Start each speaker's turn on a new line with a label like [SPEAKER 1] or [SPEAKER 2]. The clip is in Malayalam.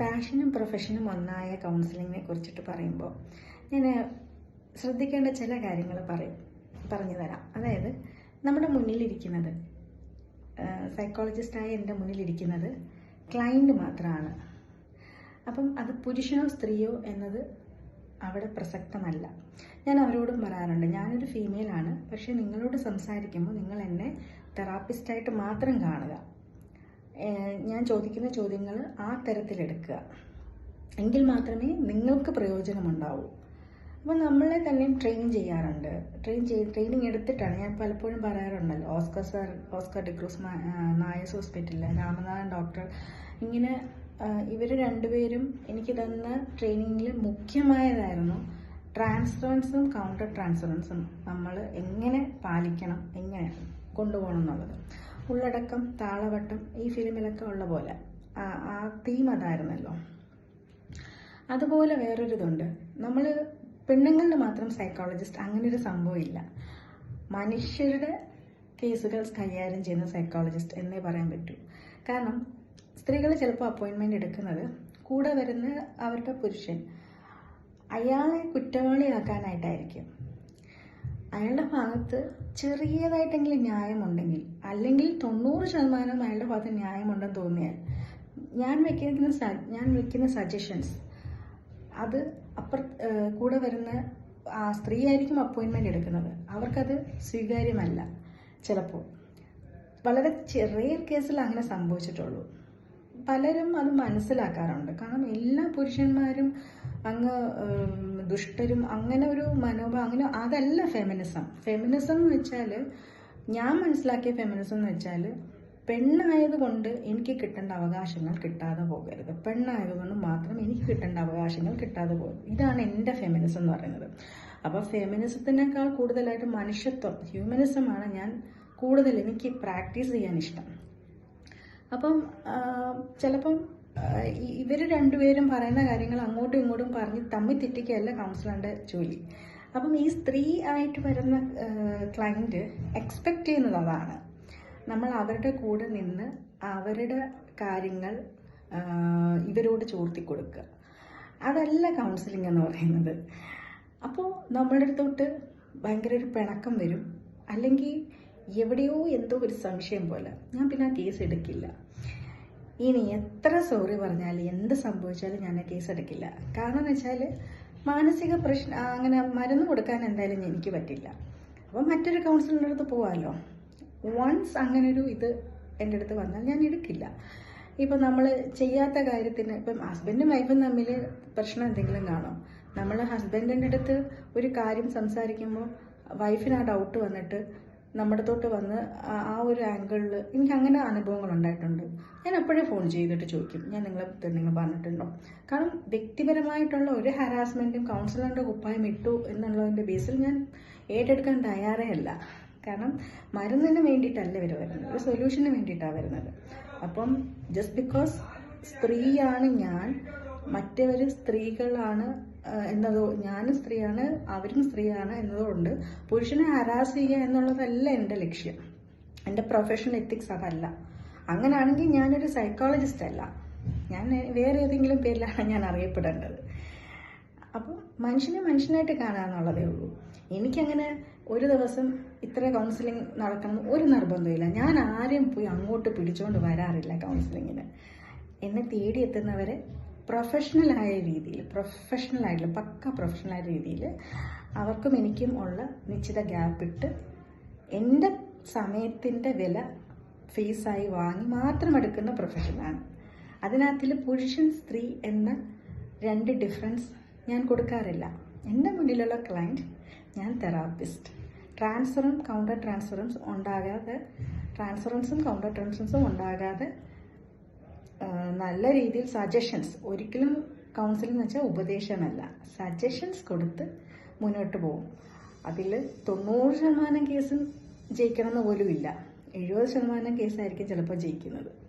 [SPEAKER 1] പാഷനും പ്രൊഫഷനും ഒന്നായ കൗൺസിലിങ്ങിനെ കുറിച്ചിട്ട് പറയുമ്പോൾ ഞാൻ ശ്രദ്ധിക്കേണ്ട ചില കാര്യങ്ങൾ പറയും പറഞ്ഞു തരാം. അതായത് നമ്മുടെ മുന്നിലിരിക്കുന്നത് സൈക്കോളജിസ്റ്റായ എന്റെ മുന്നിലിരിക്കുന്നത് ക്ലയന്റ് മാത്രമാണ് അപ്പം അത് പുരുഷനോ സ്ത്രീയോ എന്നത് അവിടെ പ്രസക്തമല്ല. ഞാൻ അവരോടും പറയാറുണ്ട് ഞാനൊരു ഫീമെയിലാണ് പക്ഷേ നിങ്ങളോട് സംസാരിക്കുമ്പോൾ നിങ്ങൾ എന്നെ തെറാപ്പിസ്റ്റായിട്ട് മാത്രം കാണുക. ഞാൻ ചോദിക്കുന്ന ചോദ്യങ്ങൾ ആ തരത്തിലെടുക്കുക. എങ്കിൽ മാത്രമേ നിങ്ങൾക്ക് പ്രയോജനമുണ്ടാവൂ. അപ്പോൾ നമ്മളെ തന്നെയും ട്രെയിൻ ചെയ്യാറുണ്ട്. ട്രെയിൻ ചെയ്ത് ട്രെയിനിങ് എടുത്തിട്ടാണ് ഞാൻ പലപ്പോഴും പറയാറുണ്ടല്ലോ. ഓസ്കർ സാർ ഓസ്കർ ഡിക്രൂസ് നായസ് ഹോസ്പിറ്റലിൽ രാമനാഥൻ ഡോക്ടർ ഇങ്ങനെ ഇവർ രണ്ടുപേരും എനിക്ക് തന്ന ട്രെയിനിങ്ങിൽ മുഖ്യമായതായിരുന്നു ട്രാൻസ്ഫറൻസും കൗണ്ടർ ട്രാൻസ്ഫറൻസും നമ്മൾ എങ്ങനെ പാലിക്കണം എങ്ങനെ കൊണ്ടുപോകണം എന്നുള്ളത്. ഉള്ളടക്കം താളവട്ടം ഈ ഫിലിമിലൊക്കെ ഉള്ള പോലെ. ആ- തീം അതായിരുന്നല്ലോ. അതുപോലെ വേറൊരിതുണ്ട്. നമ്മൾ പെണ്ണുങ്ങളുടെ മാത്രം സൈക്കോളജിസ്റ്റ് അങ്ങനെ ഒരു സംഭവമില്ല മനുഷ്യരുടെ കേസുകൾ കൈകാര്യം ചെയ്യുന്ന സൈക്കോളജിസ്റ്റ് എന്നേ പറയാൻ പറ്റൂ. കാരണം സ്ത്രീകൾ ചിലപ്പോൾ അപ്പോയിൻമെന്റ് എടുക്കുന്നത് കൂടെ വരുന്ന അവരുടെ പുരുഷൻ. അയാളെ കുറ്റവാളിയാക്കാനായിട്ടായിരിക്കും. അയാളുടെ ഭാഗത്ത് ചെറിയതായിട്ടെങ്കിലും ന്യായമുണ്ടെങ്കിൽ അല്ലെങ്കിൽ തൊണ്ണൂറ് ശതമാനം അയാളുടെ ഭാഗത്ത് ന്യായമുണ്ടെന്ന് തോന്നിയാൽ ഞാൻ വെക്കുന്ന ഞാൻ വെക്കുന്ന സജഷൻസ് അത് അപ്പുറ കൂടെ വരുന്ന ആ സ്ത്രീ ആയിരിക്കും അപ്പോയിൻമെന്റ് എടുക്കുന്നത്. അവർക്കത് സ്വീകാര്യമല്ല ചിലപ്പോൾ. വളരെ ചെറിയ കേസിൽ അങ്ങനെ സംഭവിച്ചിട്ടുള്ളൂ. പലരും അത് മനസ്സിലാക്കാറുണ്ട്. കാരണം എല്ലാ പുരുഷന്മാരും അങ്ങ് ദുഷ്ടരും അങ്ങനെ ഒരു മനോഭാവം അങ്ങനെ അതല്ല ഫെമിനിസം ഫെമിനിസം എന്ന് വെച്ചാൽ ഞാൻ മനസ്സിലാക്കിയ ഫെമിനിസം എന്ന് വെച്ചാൽ പെണ്ണായതുകൊണ്ട് എനിക്ക് കിട്ടേണ്ട അവകാശങ്ങൾ കിട്ടാതെ പോകരുത്. പെണ്ണായതുകൊണ്ട് മാത്രം എനിക്ക് കിട്ടേണ്ട അവകാശങ്ങൾ കിട്ടാതെ പോകരുത്. ഇതാണ് എന്റെ ഫെമിനിസം എന്ന് പറയുന്നത്. അപ്പോൾ ഫെമിനിസത്തിനേക്കാൾ കൂടുതലായിട്ട് മനുഷ്യത്വം ഹ്യൂമനിസമാണ് ഞാൻ കൂടുതൽ എനിക്ക് പ്രാക്ടീസ് ചെയ്യാൻ ഇഷ്ടം. അപ്പം ചിലപ്പം ഇവർ രണ്ടുപേരും പറയുന്ന കാര്യങ്ങൾ അങ്ങോട്ടും ഇങ്ങോട്ടും പറഞ്ഞ് തമ്മിൽ തെറ്റിക്കുകയല്ല കൗൺസിലറിന്റെ ജോലി. അപ്പം ഈ സ്ത്രീ ആയിട്ട് വരുന്ന ക്ലയന്റ് എക്സ്പെക്റ്റ് ചെയ്യുന്നത് അതാണ് നമ്മൾ അവരുടെ കൂടെ നിന്ന് അവരുടെ കാര്യങ്ങൾ ഇവരോട് ചോർത്തി കൊടുക്കുക. അതല്ല കൗൺസിലിംഗ് എന്ന് പറയുന്നത്. അപ്പോൾ നമ്മളുടെ അടുത്തോട്ട് ഭയങ്കര ഒരു പിണക്കം വരും. അല്ലെങ്കിൽ എവിടെയോ എന്തോ ഒരു സംശയം പോലെ. ഞാൻ പിന്നെ ആ കേസ് എടുക്കില്ല. ഇനി എത്ര സോറി പറഞ്ഞാലും എന്ത് സംഭവിച്ചാലും ഞാൻ കേസ് എടുക്കില്ല. കാരണം എന്ന് വെച്ചാൽ മാനസിക പ്രശ്നം അങ്ങനെ മരുന്ന് കൊടുക്കാൻ എന്തായാലും എനിക്ക് പറ്റില്ല. അപ്പോൾ മറ്റൊരു കൗൺസിലറിന്റെ അടുത്ത് പോവാമല്ലോ വൺസ് അങ്ങനെ ഒരു ഇത് എന്റെ അടുത്ത് വന്നാൽ ഞാൻ എടുക്കില്ല. ഇപ്പം നമ്മൾ ചെയ്യാത്ത കാര്യത്തിന് ഇപ്പം ഹസ്ബൻഡും വൈഫും തമ്മിൽ പ്രശ്നം എന്തെങ്കിലും കാണും? നമ്മൾ ഹസ്ബൻഡിന്റെ അടുത്ത് ഒരു കാര്യം സംസാരിക്കുമ്പോൾ വൈഫിന് ആ ഡൗട്ട് വന്നിട്ട് നമ്മുടെ തൊട്ട് വന്ന് ആ ഒരു ആംഗിളിൽ എനിക്ക് അങ്ങനെ അനുഭവങ്ങൾ ഉണ്ടായിട്ടുണ്ട്. ഞാൻ അപ്പോഴേ ഫോൺ ചെയ്തിട്ട് ചോദിക്കും. ഞാൻ നിങ്ങളെ നിങ്ങൾ പറഞ്ഞിട്ടുണ്ടോ? കാരണം വ്യക്തിപരമായിട്ടുള്ള ഒരു ഹരാസ്മെന്റും കൗൺസിലറിന്റെ കുപ്പായം ഇട്ടു എന്നുള്ളതിന്റെ ബേസിൽ ഞാൻ ഏറ്റെടുക്കാൻ തയ്യാറേ അല്ല. കാരണം മരുന്നിന് വേണ്ടിയിട്ടല്ല ഇവർ വരുന്നത്. ഒരു സൊല്യൂഷന് വേണ്ടിയിട്ടാണ് വരുന്നത്. അപ്പം ജസ്റ്റ് ബിക്കോസ് സ്ത്രീയാണ് ഞാൻ മറ്റവർ സ്ത്രീകളാണ് എന്നതോ ഞാനും സ്ത്രീയാണ് അവരും സ്ത്രീയാണ് എന്നതുകൊണ്ട് പുരുഷനെ ഹരാസ് ചെയ്യുക എന്നുള്ളതല്ല എന്റെ ലക്ഷ്യം. എന്റെ പ്രൊഫഷണൽ എത്തിക്സ് അതല്ല. അങ്ങനെയാണെങ്കിൽ ഞാനൊരു സൈക്കോളജിസ്റ്റ് അല്ല. ഞാൻ വേറെ ഏതെങ്കിലും പേരിലാണ് ഞാൻ അറിയപ്പെടേണ്ടത്. അപ്പം മനുഷ്യനെ മനുഷ്യനായിട്ട് കാണാന്നുള്ളതേ ഉള്ളൂ. എനിക്കങ്ങനെ ഒരു ദിവസം ഇത്ര കൗൺസിലിംഗ് നടക്കണം ഒരു നിർബന്ധമില്ല ഞാൻ ആരെയും പോയി അങ്ങോട്ട് പിടിച്ചുകൊണ്ട് വരാറില്ല കൗൺസിലിങ്ങിന് എന്നെ തേടിയെത്തുന്നവരെ പ്രൊഫഷണലായ രീതിയിൽ പ്രൊഫഷണൽ ആയിട്ടുള്ള പക്ക പ്രൊഫഷണലായ രീതിയിൽ അവർക്കും എനിക്കും ഉള്ള നിശ്ചിത ഗ്യാപ്പ് ഇട്ട് എന്റെ സമയത്തിന്റെ വില ഫേസായി വാങ്ങി മാത്രം എടുക്കുന്ന പ്രൊഫഷനാണ് അതിനകത്തിൽ പുരുഷൻ സ്ത്രീ എന്ന രണ്ട് ഡിഫറൻസ് ഞാൻ കൊടുക്കാറില്ല. എന്റെ മുന്നിലുള്ള ക്ലയന്റ് ഞാൻ തെറാപ്പിസ്റ്റ് ട്രാൻസ്ഫറും കൗണ്ടർ ട്രാൻസ്ഫറൻസും ഉണ്ടാകാതെ ട്രാൻസ്ഫറൻസും കൗണ്ടർ ട്രാൻസ്ഫറൻസും ഉണ്ടാകാതെ നല്ല രീതിയിൽ സജഷൻസ് ഒരിക്കലും കൗൺസിലിംഗ് എന്ന് വെച്ചാൽ ഉപദേശമല്ല. സജഷൻസ് കൊടുത്ത് മുന്നോട്ട് പോകും. അതിൽ തൊണ്ണൂറ് ശതമാനം കേസും ജയിക്കണം എന്ന് പോലും ഇല്ല. എഴുപത് ശതമാനം കേസായിരിക്കും ചിലപ്പോൾ ജയിക്കുന്നത്.